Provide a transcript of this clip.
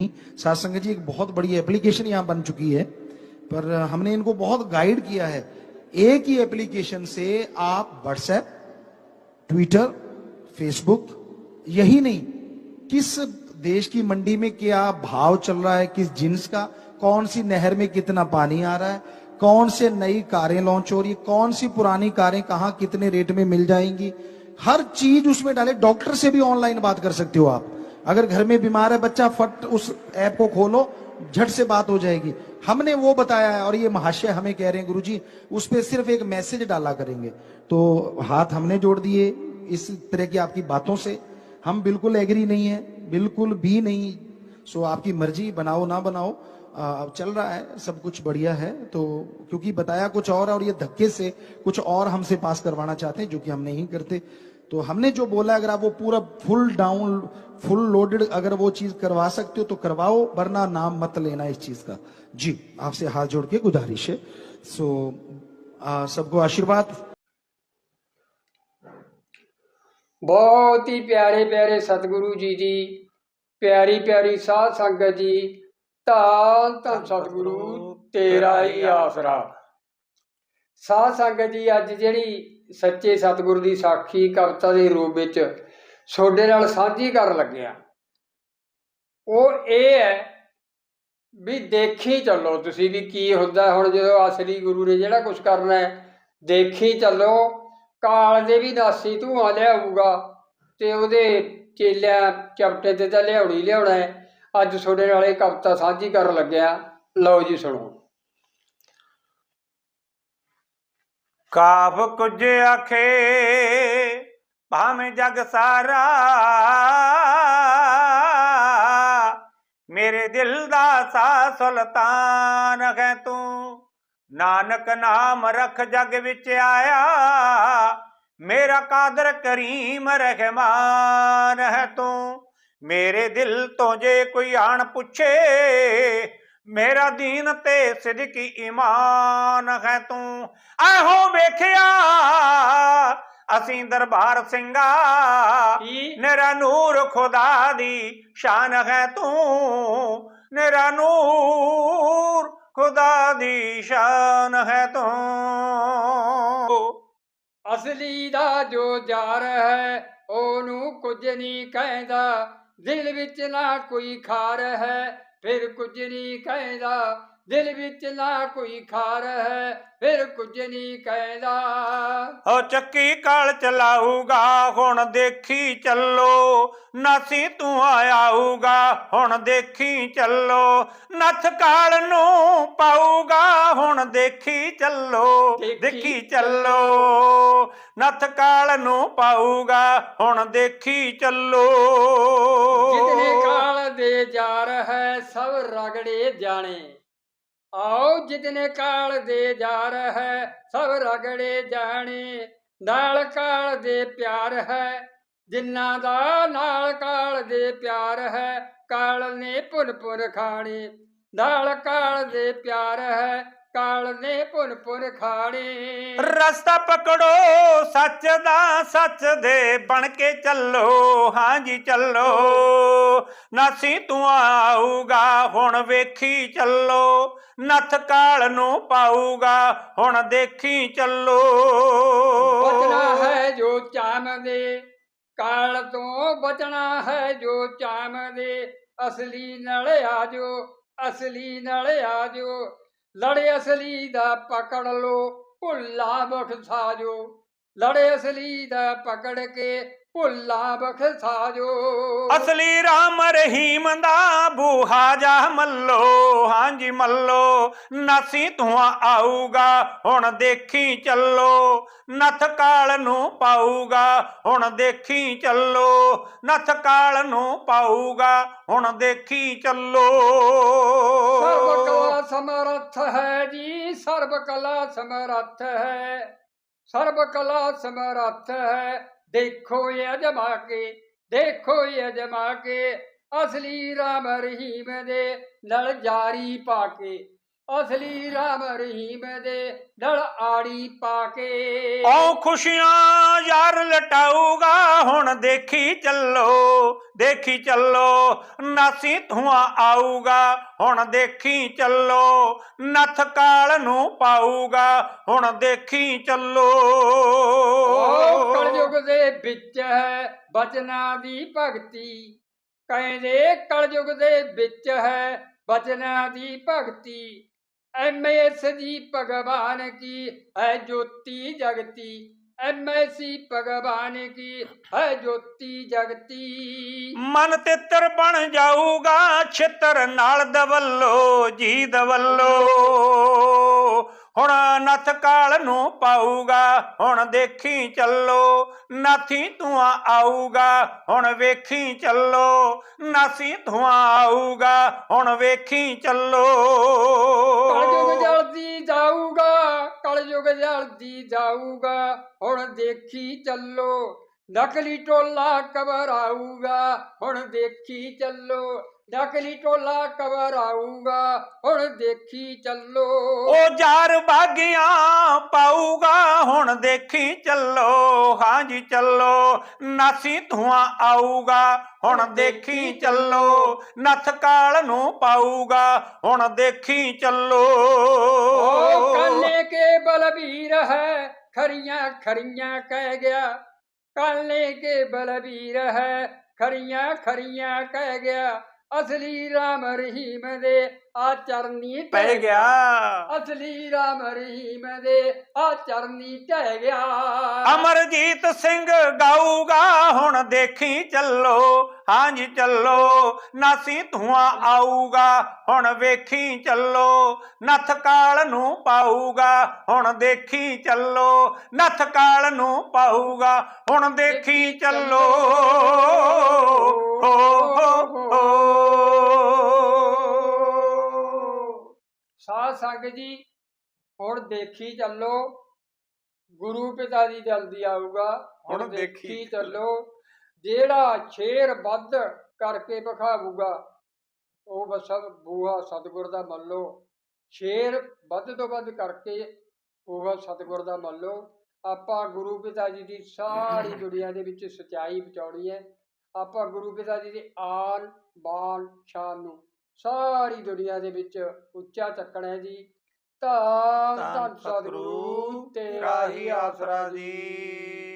सात संगत जी, एक बहुत बड़ी एप्लीकेशन यहाँ बन चुकी है, पर हमने इनको बहुत गाइड किया है। एक ही एप्लीकेशन से आप व्हाट्सएप ट्विटर फेसबुक यही नहीं, किस देश की मंडी में क्या भाव चल रहा है, किस जिन्स का, कौन सी नहर में कितना पानी आ रहा है, कौन से नई कारें लॉन्च हो रही है कौन सी पुरानी कारें कहाँ कितने रेट में मिल जाएँगी, हर चीज़ उसमें डाले डॉक्टर से भी ऑनलाइन बात कर सकते हो आप। अगर घर में बीमार है, बच्चा फट उस ऐप को खोलो, झट से बात हो जाएगी। हमने वो बताया है और ये महाशय हमें कह रहे हैं, गुरुजी, उस पर सिर्फ़ एक मैसेज डाला करेंगे। तो हाथ हमने जोड़ दिए इस तरह की आपकी बातों से। हम बिल्कुल एग्री नहीं है, बिल्कुल भी नहीं। सो आपकी मर्ज़ी, बनाओ ना बनाओ अब चल रहा है, सब कुछ बढ़िया है। तो क्योंकि बताया कुछ और और ये धक्के से कुछ और हमसे पास करवाना चाहते हैं, जो कि हम नहीं करते। तो हमने जो बोला अगर आप वो पूरा फुल डाउन फुल लोडेड अगर वो चीज करवा सकते हो तो करवाओ वरना नाम मत लेना इस चीज का जी आपसे हाथ जोड़ के गुजारिश है सो आ, सबको आशीर्वाद ਬਹੁਤ ਹੀ ਪਿਆਰੇ ਪਿਆਰੇ ਸਤਿਗੁਰੂ ਜੀ ਦੀ ਪਿਆਰੀ ਪਿਆਰੀ ਸਾਧ ਸੰਗਤ ਜੀ ਧੰਨ ਧੰਨ ਸਤਿਗੁਰੂ ਤੇਰਾ ਹੀ ਆਸਰਾ ਸਾਧ ਸੰਗਤ ਜੀ ਅੱਜ ਜਿਹੜੀ ਸੱਚੇ ਸਤਿਗੁਰੂ ਦੀ ਸਾਖੀ ਕਵਿਤਾ ਦੇ ਰੂਪ ਵਿੱਚ ਤੁਹਾਡੇ ਨਾਲ ਸਾਂਝੀ ਕਰਨ ਲੱਗਿਆ। ਉਹ ਇਹ ਹੈ ਵੀ ਦੇਖੀ ਚੱਲੋ ਤੁਸੀਂ ਵੀ ਕੀ ਹੁੰਦਾ ਹੁਣ ਜਦੋਂ ਅਸਲੀ ਗੁਰੂ ਨੇ ਜਿਹੜਾ ਕੁਝ ਕਰਨਾ ਹੈ, ਦੇਖੀ ਚੱਲੋ, ਕਾਲ ਦੇ ਵੀ ਨਾਸੀ ਧੂਆਂ ਲਿਆਊਗਾ ਤੇ ਉਹਦੇ ਚੇਲਿਆਂ ਚਪਟੇ ਤੇ ਤਾਂ ਲਿਆਉਣੀ ਲਿਆਉਣਾ ਹੈ। ਅੱਜ ਤੁਹਾਡੇ ਨਾਲ ਇਹ ਕਵਿਤਾ ਸਾਂਝੀ ਕਰਨ ਲੱਗਿਆ। ਲਓ ਜੀ ਸੁਣੋ। ਕਾਫ ਕੁਝ ਆਖੇ, ਭਾਵੇਂ ਜਗ ਸਾਰਾ ਮੇਰੇ ਦਿਲ ਦਾ ਸਾ ਸੁਲਤਾਨ ਹੈ ਤੂੰ। ਨਾਨਕ ਨਾਮ ਰਖ ਜਗ ਵਿੱਚ ਆਇਆ, ਮੇਰਾ ਕਾਦਰ ਕਰੀਮ ਰਹਿਮਾਨ ਹੈ ਤੂੰ। ਮੇਰੇ ਦਿਲ ਤੋਂ ਜੇ ਕੋਈ ਆਣ ਪੁੱਛੇ ਮੇਰਾ ਦੀਨ ਤੇ ਸਿਦਕੀ ਈਮਾਨ ਹੈ ਤੂੰ? ਆਹੋ ਵੇਖਿਆ ਅਸੀਂ ਦਰਬਾਰ ਸਿੰਘਾ ਕੀ? ਨਿਰਾ ਨੂਰ ਖੁਦਾ ਦੀ ਸ਼ਾਨ ਹੈ ਤੂੰ। ਨਿਰਾ ਨੂਰ ਖੁਦਾ ਦੀ ਸ਼ਾਨ ਹੈ ਤੂੰ। ਅਸਲੀ ਦਾ ਜੋ ਜਾਰ ਹੈ ਉਹਨੂੰ ਕੁਝ ਨਹੀਂ ਕਹਿੰਦਾ। ਦਿਲ ਵਿੱਚ ਨਾ ਕੋਈ ਖਾਰ ਹੈ ਫਿਰ ਕੁਝ ਨਹੀਂ ਕਹਿੰਦਾ ਦਿਲ ਵਿੱਚ ਨਾ ਕੋਈ ਖਾਰ ਹੈ ਫਿਰ ਕੁਝ ਨਹੀਂ ਕਹਿੰਦਾ। ਓ ਚੱਕੀ ਕਾਲ ਚਲਾਊਗਾ ਹੁਣ ਦੇਖੀ ਚੱਲੋ। ਨਾਸੀ ਤੂੰ ਆਊਗਾ ਹੁਣ ਦੇਖੀ ਚੱਲੋ। ਨੱਥ ਕਾਲ ਨੂੰ ਪਾਊਗਾ ਹੁਣ ਦੇਖੀ ਚੱਲੋ। ਦੇਖੀ ਚੱਲੋ। ਨੱਥ ਕਾਲ ਨੂੰ ਪਾਊਗਾ, ਹੁਣ ਦੇਖੀ ਚੱਲੋ। ਜਿਤਨੇ ਕਾਲ ਦੇ ਜਾਰ ਹੈ, ਸਭ ਰਗੜੇ ਜਾਣੇ। ਆਓ ਜਿਤਨੇ ਕਾਲ ਦੇ ਜਾਰ ਹੈ, ਸਭ ਰਗੜੇ ਜਾਣੇ। ਨਾਲ ਕਾਲ ਦੇ ਪਿਆਰ ਹੈ, ਜਿਨ੍ਹਾਂ ਦਾ ਨਾਲ ਕਾਲ ਦੇ ਪਿਆਰ ਹੈ, ਕਾਲ ਨੇ ਪੁਨ ਪੁਨ ਖਾਣੇ। ਨਾਲ ਕਾਲ ਦੇ ਪਿਆਰ ਹੈ ਕਾਲ ਨੇ ਪੁਨ ਪੁਨ ਖਾਣੇ। ਰਸਤਾ ਪਕੜੋ ਸੱਚ ਦਾ ਸੱਚ ਦੇ ਬਣ ਕੇ ਚੱਲੋ ਹਾਂਜੀ ਚੱਲੋ। ਨਾਸੀ ਤੂੰ ਆਊਗਾ ਹੁਣ ਵੇਖੀ ਚੱਲੋ। ਨੱਥ ਕਾਲ ਨੂੰ ਪਾਊਗਾ ਹੁਣ ਦੇਖੀ ਚੱਲੋ। ਬਚਣਾ ਹੈ ਜੋ ਚਾਮਦੇ ਕਾਲ ਤੋਂ ਬਚਣਾ ਹੈ ਜੋ ਚਾਮਦੇ ਅਸਲੀ ਨਾਲ ਆਜੋ ਅਸਲੀ ਨਾਲ ਆਜੋ ਲੜੇ ਅਸਲੀ ਦਾ ਪਕੜ ਲੋ ਭੁੱਲਾ ਬਖਸਾਜੋ ਲੜੇ ਅਸਲੀ ਦਾ ਪਕੜ ਕੇ ਭੁੱਲਾ ਬਖਸਾਜੋ ਅਸਲੀ ਰਾਮ ਰਹੀਮ ਦਾ ਬੂਹਾ ਜਾ ਮੱਲੋ। ਹਾਂਜੀ ਮੱਲੋ ਨਾਸੀ ਤੂੰ ਆਊਗਾ ਹੁਣ ਦੇਖੀ ਚੱਲੋ। ਨੱਥ ਕਾਲ ਨੂੰ ਪਾਊਗਾ ਹੁਣ ਦੇਖੀ ਚੱਲੋ। ਨੱਥ ਕਾਲ ਨੂੰ ਪਾਊਗਾ ਹੁਣ ਦੇਖੀ ਚੱਲੋ। ਸਰਬ ਕਲਾ ਸਮਰੱਥ ਹੈ ਜੀ ਸਰਬ ਕਲਾ ਸਮਰੱਥ ਹੈ। ਸਰਬ ਕਲਾ ਸਮਰੱਥ ਹੈ। ਦੇਖੋ ਅਜਮਾ ਕੇ, ਦੇਖੋ ਇਹ ਅਜਮਾ ਕੇ, ਅਸਲੀ ਰਾਮ ਰਹੀਮ ਦੇ ਨਾਲ ਜਾਰੀ ਪਾ ਕੇ। ਅਸਲੀ ਰਾਮ ਰਹੀਮ ਦੇ ਲੜ ਆੜੀ ਪਾ ਕੇ। ਓ ਖੁਸ਼ੀਆਂ ਯਾਰ ਲਟਾਊਗਾ ਹੁਣ ਦੇਖੀ ਚੱਲੋ ਦੇਖੀ ਚੱਲੋ ਨਾਸੀ ਧੂਆਂ ਆਊਗਾ ਹੁਣ ਦੇਖੀ ਚੱਲੋ ਨੱਥ ਕਾਲ ਨੂੰ ਪਾਊਗਾ ਹੁਣ ਦੇਖੀ ਚੱਲੋ। ਕਲਯੁਗ ਦੇ ਵਿੱਚ ਹੈ ਬਚਨਾਂ ਦੀ ਭਗਤੀ। ਕਹਿੰਦੇ ਕਲਯੁਗ ਦੇ ਵਿੱਚ ਹੈ ਬਚਨਾਂ ਦੀ ਭਗਤੀ। ਐਮਐਸ ਦੀ ਭਗਵਾਨ ਕੀ ਹੈ ਜੋਤੀ ਜਗਤੀ? ਐਮਐਸੀ ਭਗਵਾਨ ਕੀ ਹੈ ਜੋਤੀ ਜਗਤੀ? ਮਨ ਤਿੱਤਰ ਬਣ ਜਾਊਗਾ ਛਿੱਤਰ ਨਾਲ ਦਵੱਲੋ, ਜੀ ਦਵੱਲੋ। ਹੁਣ ਨੱਥ ਕਾਲ ਨੂੰ ਪਾਊਗਾ, ਹੁਣ ਦੇਖੀ ਚੱਲੋ, ਨਾਥੀ ਧੂਆਂ ਆਊਗਾ, ਹੁਣ ਵੇਖੀ ਚੱਲੋ, ਨਾਸੀ ਧੂਆਂ ਆਊਗਾ, ਹੁਣ ਵੇਖੀ ਚੱਲੋ। ਕਲਯੁਗ ਜਲਦੀ ਜਾਊਗਾ, ਕਲਯੁਗ ਜਲਦੀ ਜਾਊਗਾ, ਹੁਣ ਦੇਖੀ ਚੱਲੋ, ਨਕਲੀ ਟੋਲਾ ਕਬਰ ਆਊਗਾ ਹੁਣ ਦੇਖੀ ਚੱਲੋ ਨਕਲੀ ਟੋਲਾ ਕਬਰ ਆਊਗਾ ਹੁਣ ਦੇਖੀ ਚੱਲੋ। ਉਹ ਜਾਰ ਬਾਗੀਆਂ ਪਾਊਗਾ ਹੁਣ ਦੇਖੀ ਚੱਲੋ ਹਾਂਜੀ ਚੱਲੋ ਨਾਸੀ ਧੂਆਂ ਆਊਗਾ ਹੁਣ ਦੇਖੀ ਚੱਲੋ ਨੱਥ ਕਾਲ ਨੂੰ ਪਾਊਗਾ ਹੁਣ ਦੇਖੀ ਚੱਲੋ। ਓ ਕਾਲੇ ਕੇ ਬਲਬੀਰ ਹੈ ਖਰੀਆਂ ਖਰੀਆਂ ਕਹਿ ਗਿਆ। ਕਾਲੇ ਕੇ ਬਲਬੀਰ ਹੈ ਖਰੀਆਂ ਖਰੀਆਂ ਕਹਿ ਗਿਆ। ਅਸਲੀ ਰਾਮ ਰਹੀਮ ਦੇ ਆ ਚਰਨੀ ਪੈ ਗਿਆ। ਅਸਲੀ ਰਾਮ ਰਹੀਮ ਦੇ ਆ ਚਰਨੀ ਢਹਿ ਗਿਆ। ਅਮਰਜੀਤ ਸਿੰਘ ਗਾਊਗਾ ਹੁਣ ਦੇਖੀ ਚੱਲੋ ਹਾਂਜੀ ਚੱਲੋ ਨਾਸੀ ਧੂਆਂ ਆਊਗਾ ਹੁਣ ਵੇਖੀ ਚੱਲੋ ਨੱਥ ਕਾਲ ਨੂੰ ਪਾਊਗਾ ਹੁਣ ਦੇਖੀ ਚੱਲੋ ਨੱਥ ਕਾਲ ਨੂੰ ਪਾਊਗਾ ਹੁਣ ਦੇਖੀ ਚੱਲੋ। ਸੰਗਤ ਜੀ ਹੁਣ ਦੇਖੀ ਚੱਲੋ ਗੁਰੂ ਪਿਤਾ ਜੀ ਜਲਦੀ ਆਊਗਾ ਹੁਣ ਦੇਖੀ ਚੱਲੋ। ਜਿਹੜਾ ਛੇਰ ਵੱਧ ਕਰਕੇ ਵਿਖਾਊਗਾ ਉਹ ਬਸ ਬੂਹਾ ਸਤਿਗੁਰ ਦਾ ਮੰਨ ਲਓ ਛੇਰ ਵੱਧ ਤੋਂ ਵੱਧ ਕਰਕੇ ਉਹ ਸਤਿਗੁਰ ਦਾ ਮੰਨ ਲਓ ਆਪਾਂ ਗੁਰੂ ਪਿਤਾ ਜੀ ਦੀ ਸਾਰੀ ਦੁਨੀਆ ਦੇ ਵਿੱਚ ਸਚਾਈ ਪਹੁੰਚਾਉਣੀ ਹੈ ਆਪਾਂ ਗੁਰੂ ਪਿਤਾ ਜੀ ਦੀ ਆਨ ਬਾਣ ਸ਼ਾਨ ਨੂੰ ਸਾਰੀ ਦੁਨੀਆ ਦੇ ਵਿੱਚ ਉੱਚਾ ਚੱਕਣਾ ਹੈ ਜੀ। ਧੰਨ ਧੰਨ ਸਤਿਗੁਰੂ ਤੇਰਾ ਹੀ ਆਸਰਾ ਜੀ।